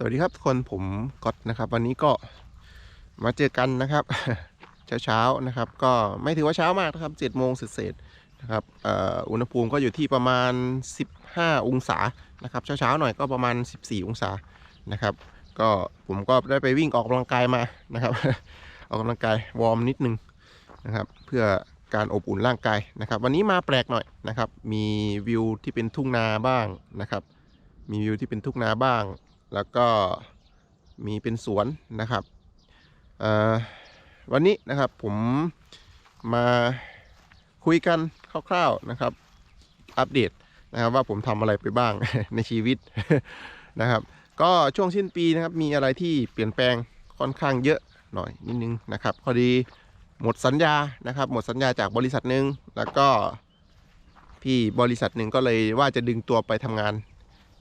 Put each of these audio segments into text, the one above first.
สวัสดีครับทุกคนผมก๊อตนะครับ วันนี้ก็มาเจอกันนะครับ เช้าๆนะครับ ก็ไม่ถือว่าเช้ามากนะครับ7จ็ดโมงเศษนะครับอ่ออุณหภูมิก็อยู่ที่ประมาณ 15 องศานะครับเช้าๆหน่อยก็ประมาณ 14 องศานะครับ ก็ผมก็ได้ไปวิ่งออกกำลังกายมานะครับ ออกกำลังกายวอร์มนิดนึงนะครับ เพื่อการอบอุ่นร่างกายนะครับ วันนี้มาแปลกหน่อยนะครับ มีวิวที่เป็นทุ่งนาบ้างนะครับ มีวิวที่เป็นทุ่งนาบ้าง แล้วก็มีเป็นสวนนะครับวันนี้นะครับผมมาคุยกันคร่าวๆนะครับ อัปเดตนะครับว่าผมทำอะไรไปบ้างในชีวิตนะครับ ก็ช่วงสิ้นปีนะครับมีอะไรที่เปลี่ยนแปลงค่อนข้างเยอะหน่อยนิดนึงนะครับพอดีหมดสัญญานะครับ หมดสัญญาจากบริษัทหนึ่งแล้วก็พี่บริษัทหนึ่งก็เลยว่าจะดึงตัวไปทำงาน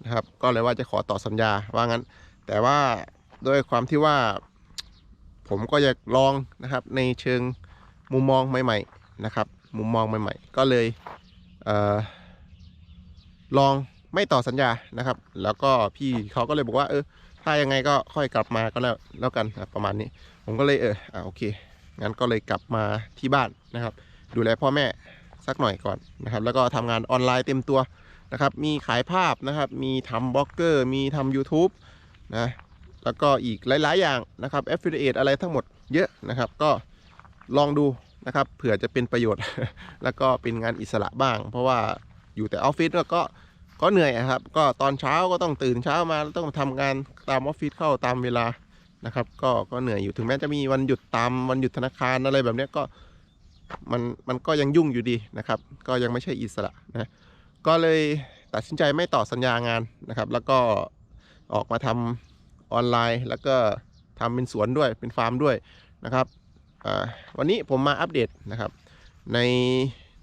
นะครับ ก็เลยว่าจะขอต่อสัญญาว่างั้น แต่ว่าด้วยความที่ว่า ผมก็อยากลองนะครับ ในเชิงมุมมองใหม่ ๆนะครับ มุมมองใหม่ ๆ ก็เลยเออลองไม่ต่อสัญญานะครับ แล้วก็พี่เขาก็เลยบอกว่าเออถ้ายังไงก็ค่อยกลับมาก็แล้วแล้วกันประมาณนี้ ผมก็เลยเอออ่าโอเคงั้นก็เลยกลับมาที่บ้านนะครับ ดูแลพ่อแม่สักหน่อยก่อนนะครับ แล้วก็ทำงานออนไลน์เต็มตัว นะครับ มีขายภาพนะครับ มีทำบล็อกเกอร์ มีทำ YouTube นะ แล้วก็อีกหลาย ๆ อย่างนะครับ Affiliate อะไรทั้งหมดเยอะนะครับ ก็ลองดูนะครับ เผื่อจะเป็นประโยชน์ แล้วก็เป็นงานอิสระบ้าง เพราะว่าอยู่แต่ออฟฟิศก็ก็เหนื่อยครับ ก็ตอนเช้าก็ต้องตื่นเช้ามาแล้วต้องทำงานตามออฟฟิศเข้าตามเวลานะครับ ก็ก็เหนื่อยอยู่ถึงแม้จะมีวันหยุดตามวันหยุดธนาคารอะไรแบบนี้ก็มันมันก็ยังยุ่งอยู่ดีนะครับ ก็ยังไม่ใช่อิสระนะ ก็เลยตัดสินใจไม่ต่อสัญญางานนะครับ แล้วก็ออกมาทำออนไลน์ แล้วก็ทำเป็นสวนด้วยเป็นฟาร์มด้วยนะครับอ่าวันนี้ผมมาอัปเดตนะครับ ใน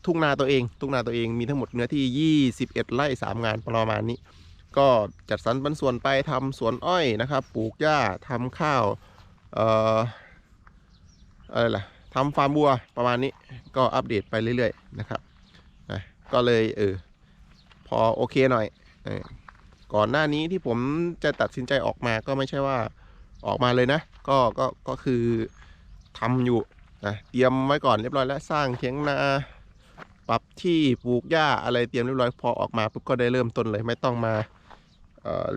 ทุ่งนาตัวเอง ทุ่งนาตัวเองมีทั้งหมดเนื้อที่ 21 ไร่3งานประมาณนี้ ก็จัดสรรปันส่วนไปทำสวนอ้อยนะครับ ปลูกหญ้าทำข้าวเอ่ออะไรล่ะทำฟาร์มบัวประมาณนี้ก็อัปเดตไปเรื่อยๆนะครับนะก็เลยเออ พอโอเคหน่อยก่อนหน้านี้ที่ผมจะตัดสินใจออกมาก็ไม่ใช่ว่าออกมาเลยนะ ก็ก็ก็คือทำอยู่นะเตรียมไว้ก่อนเรียบร้อยแล้วสร้างเถียงนาปรับที่ปลูกหญ้าอะไรเตรียมเรียบร้อยพอออกมาปุ๊บก็ได้เริ่มต้นเลยไม่ต้องมา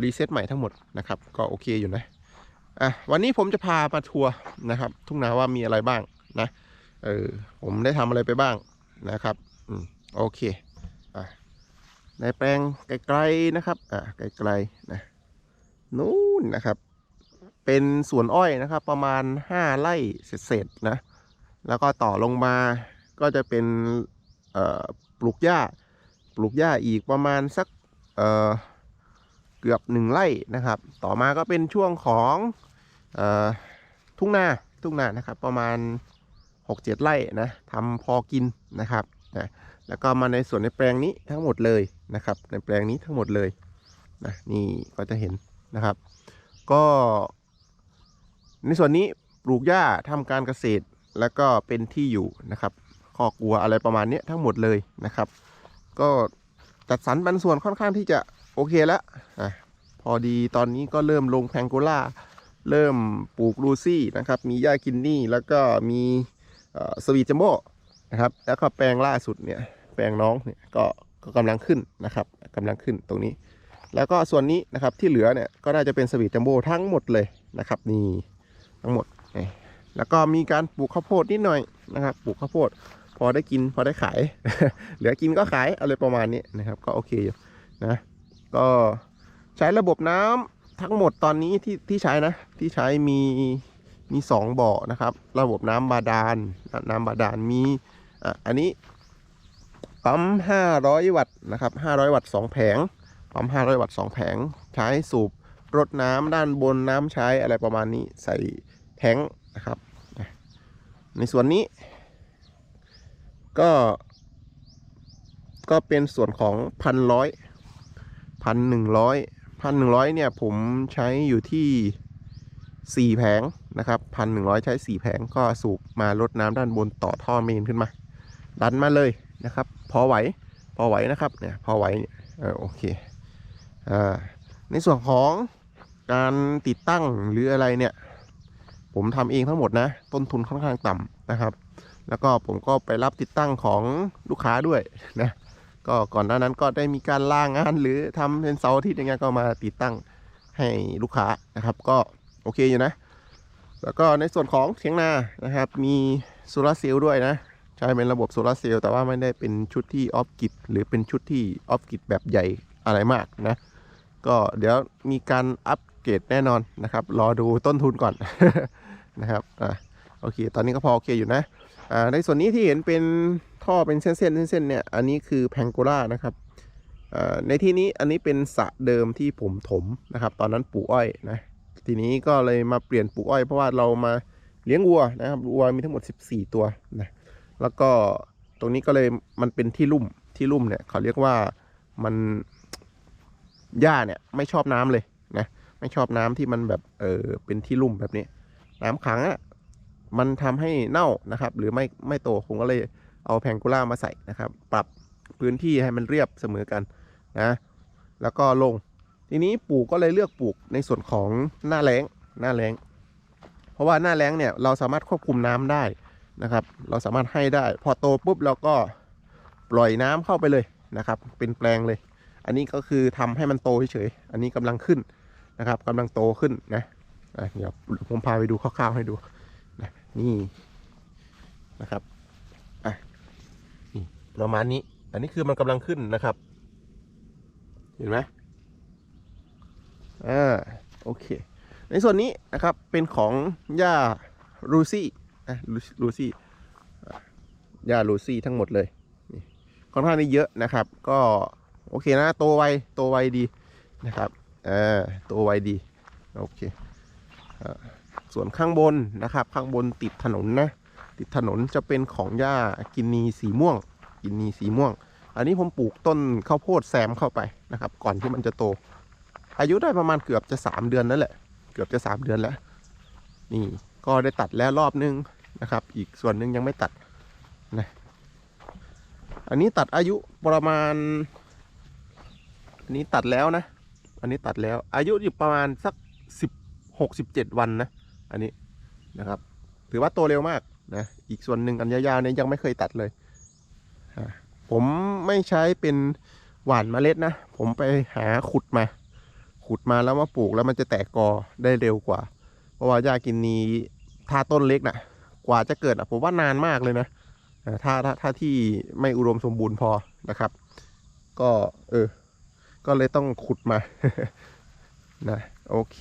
รีเซ็ตใหม่ทั้งหมดนะครับก็โอเคอยู่นะอะวันนี้ผมจะพามาทัวร์นะครับ ทุ่งนาว่ามีอะไรบ้างนะเออผมได้ทำอะไรไปบ้างนะครับอืมโอเค ในแปลงไกลๆนะครับอ่าไกลๆนะนู่นนะครับ เป็นสวนอ้อยนะครับ ประมาณ 5ไร่เศษๆนะแล้วก็ต่อลงมาก็จะเป็นเอ่อปลูกหญ้า ปลูกหญ้าอีกประมาณสักเอ่อเกือบหนึ่งไร่นะครับ ต่อมาก็เป็นช่วงของเอ่อทุ่งนาทุ่งนานะครับ ประมาณ 6-7 ไร่นะทำพอกินนะครับนะ แล้วก็มาในส่วนในแปลงนี้ทั้งหมดเลยนะครับ ในแปลงนี้ทั้งหมดเลยนะนี่ก็จะเห็นนะครับ ก็ในส่วนนี้ปลูกหญ้าทำการเกษตรแล้วก็เป็นที่อยู่นะครับคอกวัวอะไรประมาณนี้ทั้งหมดเลยนะครับ ก็จัดสรรปันส่วนค่อนข้างที่จะโอเคแล้วอะพอดีตอนนี้ก็เริ่มลงแพงโกล่าเริ่มปลูกลูซี่นะครับ มีหญ้ากินนี่แล้วก็มีสวีจมโบนะครับ แล้วก็แปลงล่าสุดเนี่ย แปลงน้องเนี่ยก็กำลังขึ้นนะครับกำลังขึ้นตรงนี้ แล้วก็ส่วนนี้นะครับที่เหลือเนี่ยก็น่าจะเป็นสวีทจัมโบ้ทั้งหมดเลยนะครับนี่ทั้งหมดนี่แล้วก็มีการปลูกข้าวโพดนิดหน่อยนะครับปลูกข้าวโพด พอได้กินพอได้ขาย เหลือกินก็ขายอะไรประมาณนี้นะครับก็โอเคอยู่นะก็ใช้ระบบน้ำทั้งหมดตอนนี้ที่ที่ใช้นะที่ใช้มีมีสองบ่อนะครับ ระบบน้ำบาดาลน้ำบาดาลมีอะอันนี้ ปั๊ม 500 วัตต์นะครับ 500 วัตต์ 2 แผง ปั๊ม 500 วัตต์ 2 แผง ใช้สูบรดน้ำด้านบนน้ำใช้อะไรประมาณนี้ ใส่แทงนะครับ ในส่วนนี้ ก็ ก็เป็นส่วนของพันร้อยพันหนึ่งร้อยพันหนึ่งร้อยเนี่ยผมใช้อยู่ที่สี่แผงนะครับพันหนึ่งร้อยใช้สี่แผงก็สูบมารดน้ำด้านบนต่อท่อเมนขึ้นมา ดันมาเลย นะครับ พอไหวพอไหวนะครับเนี่ยพอไหวเออโอเคอ่าในส่วนของการติดตั้งหรืออะไรเนี่ย ผมทำเองทั้งหมดนะ ต้นทุนค่อนข้างต่ำนะครับ แล้วก็ผมก็ไปรับติดตั้งของลูกค้าด้วยนะก็ก่อนหน้านั้นก็ได้มีการล่างงานหรือทำเป็นเสาร์อาทิตย์อย่างเงี้ยก็มาติดตั้งให้ลูกค้านะครับ ก็โอเคอยู่นะ แล้วก็ในส่วนของเถียงนานะครับ มีโซลาเซลล์ด้วยนะ ใช้เป็นระบบโซลาร์เซลล์แต่ว่าไม่ได้เป็นชุดที่ออฟกิดหรือเป็นชุดที่ออฟกิดแบบใหญ่อะไรมากนะ ก็เดี๋ยวมีการอัปเกรดแน่นอนนะครับ รอดูต้นทุนก่อนนะครับอะโอเค ตอนนี้ก็พอโอเคอยู่นะอ่าในส่วนนี้ที่เห็นเป็นท่อเป็นเส้นๆเส้นเนี่ย อันนี้คือแพงโกล่านะครับอ่าในที่นี้อันนี้เป็นสระเดิมที่ผมถมนะครับ ตอนนั้นปลูกอ้อยนะทีนี้ก็เลยมาเปลี่ยนปลูกอ้อยเพราะว่าเรามาเลี้ยงวัวนะครับวัวมีทั้งหมด 14 ตัวนะ แล้วก็ตรงนี้ก็เลยมันเป็นที่ลุ่มที่ลุ่มเนี่ยเขาเรียกว่ามันหญ้าเนี่ยไม่ชอบน้ำเลยนะไม่ชอบน้ำที่มันแบบเออเป็นที่ลุ่มแบบนี้ น้ำขังอะ่ะมันทำให้เน่านะครับ หรือไม่ไม่โตผมก็เลยเอาแพงกูล่ามาใส่นะครับ ปรับพื้นที่ให้มันเรียบเสมอกันนะแล้วก็ลง ทีนี้ปลูกก็เลยเลือกปลูกในส่วนของหน้าแล้งหน้าแล้งเพราะว่าหน้าแล้งเนี่ยเราสามารถควบคุมน้ำได้ นะครับ เราสามารถให้ได้ พอโตปุ๊บเราก็ปล่อยน้ำเข้าไปเลยนะครับ เป็นแปลงเลย อันนี้ก็คือทำให้มันโตเฉยๆอันนี้กำลังขึ้นนะครับกำลังโตขึ้นนะเดี๋ยวผมพาไปดูคร่าวๆให้ดูนะนี่นะครับอะนี่ประมาณนี้ อันนี้คือมันกำลังขึ้นนะครับ เห็นไหมอ่าโอเค ในส่วนนี้นะครับเป็นของย่าลูซี่ นะลูซี่อ่าย่าลูซี่ทั้งหมดเลยค่อนข้างที่เยอะนะครับ ก็โอเคนะโตไวโตไวดีนะครับเออโตไวดีโอเคอส่วนข้างบนนะครับ ข้างบนติดถนนนะ ติดถนนจะเป็นของย่ากินนีสีม่วง กินนีสีม่วง อันนี้ผมปลูกต้นข้าวโพดแซมเข้าไปนะครับ ก่อนที่มันจะโต อายุได้ประมาณเกือบจะสามเดือนนั่นแหละ เกือบจะสามเดือนแล้ว นี่ก็ได้ตัดแล้วรอบนึง นะครับ อีกส่วนหนึ่งยังไม่ตัดนะอันนี้ตัดอายุประมาณ อันนี้ตัดแล้วนะ อันนี้ตัดแล้ว อายุอยู่ประมาณสักสิบหกสิบเจ็ดวันนะ อันนี้นะครับ ถือว่าโตเร็วมากนะ อีกส่วนหนึ่งอันยาวๆเนี่ยยังไม่เคยตัดเลย ผมไม่ใช้เป็นหว่านเมล็ดนะ ผมไปหาขุดมา ขุดมาแล้วมาปลูกแล้วมันจะแตกกอได้เร็วกว่า เพราะว่าหญ้ากินนีถ้าต้นเล็กนะ่ะ กว่าจะเกิดอะผมว่านานมากเลยนะถ้าถ้าถ้าที่ไม่อุดมสมบูรณ์พอนะครับ ก็เออ ก็เลยต้องขุดมานะโอเค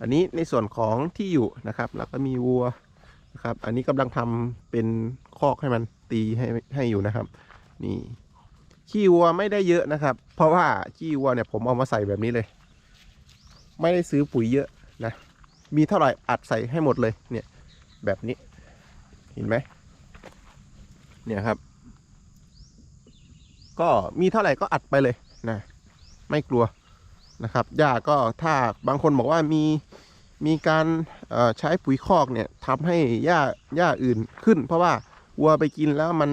อันนี้ในส่วนของที่อยู่นะครับ แล้วก็มีวัวนะครับ อันนี้กำลังทำเป็นคอกให้มันตีให้ให้อยู่นะครับ นี่ขี้วัวไม่ได้เยอะนะครับ เพราะว่าขี้วัวเนี่ยผมเอามาใส่แบบนี้เลย ไม่ได้ซื้อปุ๋ยเยอะนะ มีเท่าไหร่อัดใส่ให้หมดเลยเนี่ย แบบนี้ เห็นไหมเนี่ยครับ ก็มีเท่าไหร่ก็อัดไปเลยนะไม่กลัวนะครับหญ้าก็ถ้าบางคนบอกว่ามีมีการใช้ปุ๋ยคอกเนี่ยทำให้หญ้าหญ้าอื่นขึ้น เพราะว่าวัวไปกินแล้วมัน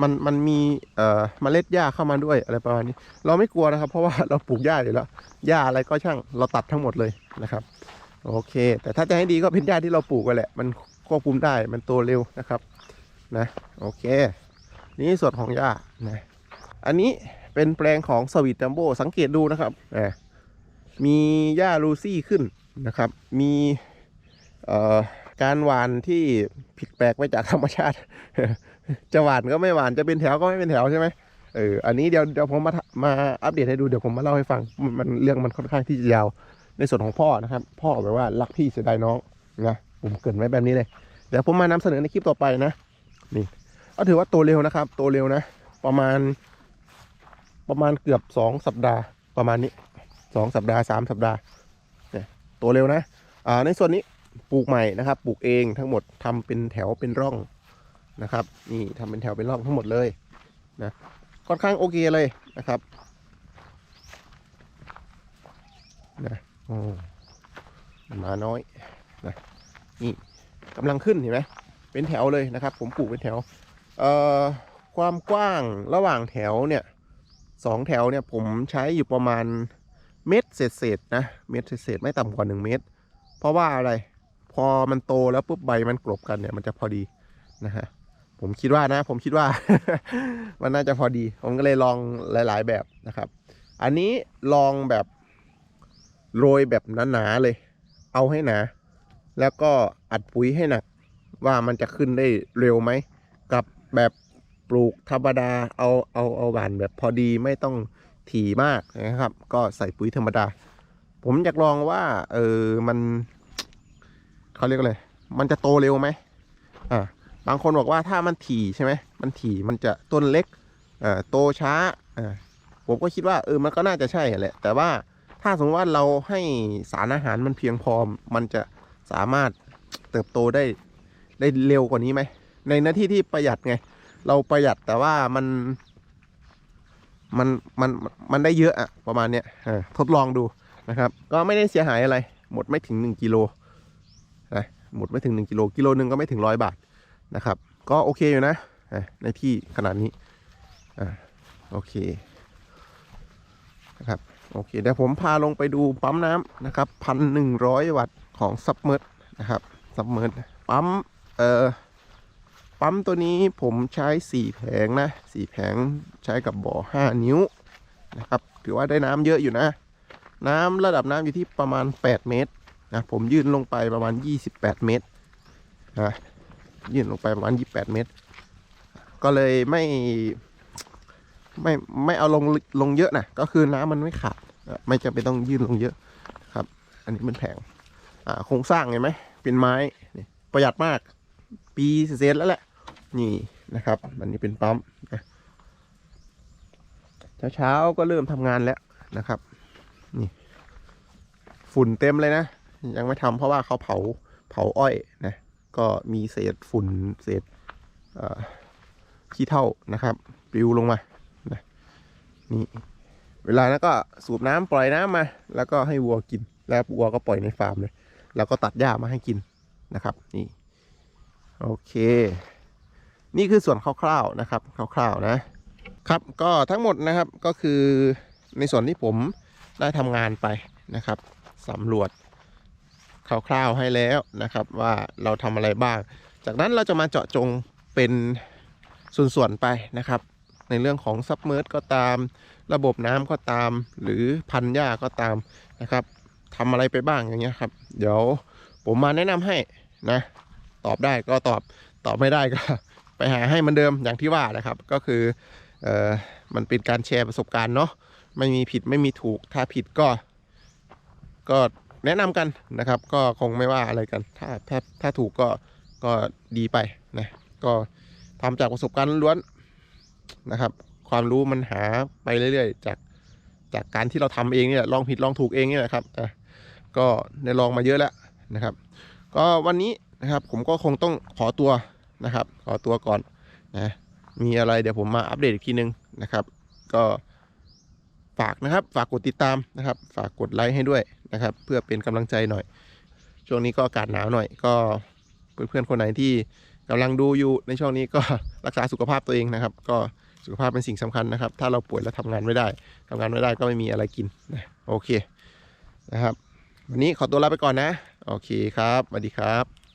มันมันมีเอ่อเมล็ดหญ้าเข้ามาด้วยอะไรประมาณนี้ เราไม่กลัวนะครับ เพราะว่าเราปลูกหญ้าอยู่แล้วหญ้าอะไรก็ช่างเราตัดทั้งหมดเลยนะครับ โอเค แต่ถ้าจะให้ดีก็เป็นหญ้าที่เราปลูกกันแหละ มันควบคุมได้มันโตเร็วนะครับนะโอเค นี่ส่วนของหญ้านะอันนี้เป็นแปลงของสวิตจัมโบสังเกตดูนะครับมีหญ้าลูซี่ขึ้นนะครับ มีการหวานที่ผิดแปลกไปจากธรรมชาติ จะหวานก็ไม่หวานจะเป็นแถวก็ไม่เป็นแถวใช่ไหมเอออันนี้เดี๋ยวเดี๋ยวผมมามาอัปเดตให้ดูเดี๋ยวผมมาเล่าให้ฟังมันมันเรื่องมันค่อนข้างที่จะยาว ในส่วนของพ่อนะครับ พ่อแบบว่ารักพี่เสียดายน้องนะผมเกินไว้แบบนี้เลย เดี๋ยวผมมานำเสนอในคลิปต่อไปนะนี่ก็ถือว่าโตเร็วนะครับโตเร็วนะ ประมาณ ประมาณเกือบสองสัปดาห์ประมาณนี้สองสัปดาห์สามสัปดาห์เนี่ยโตเร็วนะอ่าในส่วนนี้ปลูกใหม่นะครับปลูกเองทั้งหมดทำเป็นแถวเป็นร่องนะครับ นี่ทำเป็นแถวเป็นร่องทั้งหมดเลยนะค่อนข้างโอเคเลยนะครับนะ มาน้อยนะนี่กำลังขึ้นเห็นไหมเป็นแถวเลยนะครับ ผมปลูกเป็นแถว เอ่อความกว้างระหว่างแถวเนี่ยสองแถวเนี่ยผมใช้อยู่ประมาณเม็ดเศษๆนะเม็ดเศษๆไม่ต่ำกว่า 1 เม็ดเพราะว่าอะไรพอมันโตแล้วปุ๊บใบมันกลบกันเนี่ยมันจะพอดีนะฮะผมคิดว่านะ ผมคิดว่า มันน่าจะพอดี ผมก็เลยลองหลาย ๆ แบบนะครับ อันนี้ลองแบบ โรยแบบหนาๆเลย เอาให้หนา แล้วก็อัดปุ๋ยให้หนัก ว่ามันจะขึ้นได้เร็วไหม กับแบบปลูกธรรมดาเอาเอาเอาหวานแบบพอดีไม่ต้องถี่มากนะครับ ก็ใส่ปุ๋ยธรรมดา ผมอยากลองว่า เออมันเขาเรียกอะไรมันจะโตเร็วไหมอ่าบางคนบอกว่าถ้ามันถี่ใช่ไหมมันถี่มันจะต้นเล็กอ่าโตช้าอ่าผมก็คิดว่าเออมันก็น่าจะใช่แหละ แต่ว่า ถ้าสมมติว่าเราให้สารอาหารมันเพียงพอ มันจะสามารถเติบโตได้ได้เร็วกว่านี้ไหม ในหน้าที่ที่ประหยัดไง เราประหยัดแต่ว่ามันมันมันมันได้เยอะอะประมาณเนี้ยทดลองดูนะครับ ก็ไม่ได้เสียหายอะไร หมดไม่ถึง 1กิโลนะหมดไม่ถึง 1กิโลกิโลหนึ่งก็ไม่ถึงร้อยบาทนะครับ ก็โอเคอยู่นะอะในที่ขนาดนี้อ่าโอเคนะครับ โอเคเดี๋ยวผมพาลงไปดูปั๊มน้ำนะครับพันหนึ่งร้อยวัตต์ของซับเมอร์นะครับซับเมอร์ปั๊มเอ่อปั๊มตัวนี้ผมใช้4แผงนะ4แผงใช้กับบ่อ5นิ้วนะครับถือว่าได้น้ำเยอะอยู่นะ น้ำระดับน้ำอยู่ที่ประมาณ 8 เมตรนะผมยื่นลงไปประมาณ 28 เมตรนะยื่นลงไปประมาณ 28 เมตร ก็เลยไม่ไม่ไม่เอาลงลงเยอะนะก็คือน้ำมันไม่ขาด ไม่จำเป็นต้องยื่นลงเยอะครับ อันนี้เป็นแผงอ่าโครงสร้างเห็นไหมเป็นไม้นี่ประหยัดมาก ปีเศษแล้วแหละ นี่นะครับ อันนี้เป็นปั๊มเช้าๆก็เริ่มทำงานแล้วนะครับ นี่ ฝุ่นเต็มเลยนะ ยังไม่ทำเพราะว่าเขาเผาเผาอ้อยนะ ก็มีเศษฝุ่นเศษขี้เท่านะครับปลิวลงมานะนี่ เวลานั้นก็สูบน้ำปล่อยน้ำมา แล้วก็ให้วัวกิน แล้ววัวก็ปล่อยในฟาร์มเลย แล้วก็ตัดหญ้ามาให้กินนะครับ นี่โอเค นี่คือส่วนคร่าวๆนะครับคร่าวๆนะครับก็ทั้งหมดนะครับก็คือในส่วนที่ผมได้ทำงานไปนะครับสำรวจคร่าวๆให้แล้วนะครับ ว่าเราทำอะไรบ้าง จากนั้นเราจะมาเจาะจงเป็นส่วนๆไปนะครับ ในเรื่องของซับเมอร์ก็ตาม ระบบน้ำก็ตาม หรือพันหญ้าก็ตามนะครับทำอะไรไปบ้างอย่างเงี้ยครับ เดี๋ยวผมมาแนะนำให้นะ ตอบได้ก็ตอบตอบไม่ได้ก็ ไปหาให้มันเดิมอย่างที่ว่านะครับ ก็คือเออมันเป็นการแชร์ประสบการณ์เนาะไม่มีผิดไม่มีถูกถ้าผิดก็ ก็แนะนำกันนะครับ ก็คงไม่ว่าอะไรกัน ถ้าถ้าถ้าถูกก็ก็ดีไปนะก็ทำจากประสบการณ์ล้วน นะครับ ความรู้มันหาไปเรื่อยๆ จากจากการที่เราทำเองเนี่ยลองผิดลองถูกเองเนี่ยแหละครับอะก็ได้ลองมาเยอะแล้วนะครับ ก็วันนี้นะครับผมก็คงต้องขอตัวนะครับ ขอตัวก่อนนะมีอะไรเดี๋ยวผมมาอัปเดตอีกทีนึงนะครับ ก็ฝากนะครับ ฝากกดติดตามนะครับ ฝากกดไลค์ให้ด้วยนะครับ เพื่อเป็นกำลังใจหน่อย ช่วงนี้ก็อากาศหนาวหน่อย ก็เพื่อนๆคนไหนที่ กำลังดูอยู่ในช่วงนี้ก็รักษาสุขภาพตัวเองนะครับ ก็สุขภาพเป็นสิ่งสำคัญนะครับ ถ้าเราป่วยแล้วทำงานไม่ได้ทำงานไม่ได้ก็ไม่มีอะไรกินนะโอเคนะครับ วันนี้ขอตัวลาไปก่อนนะ โอเคครับสวัสดีครับ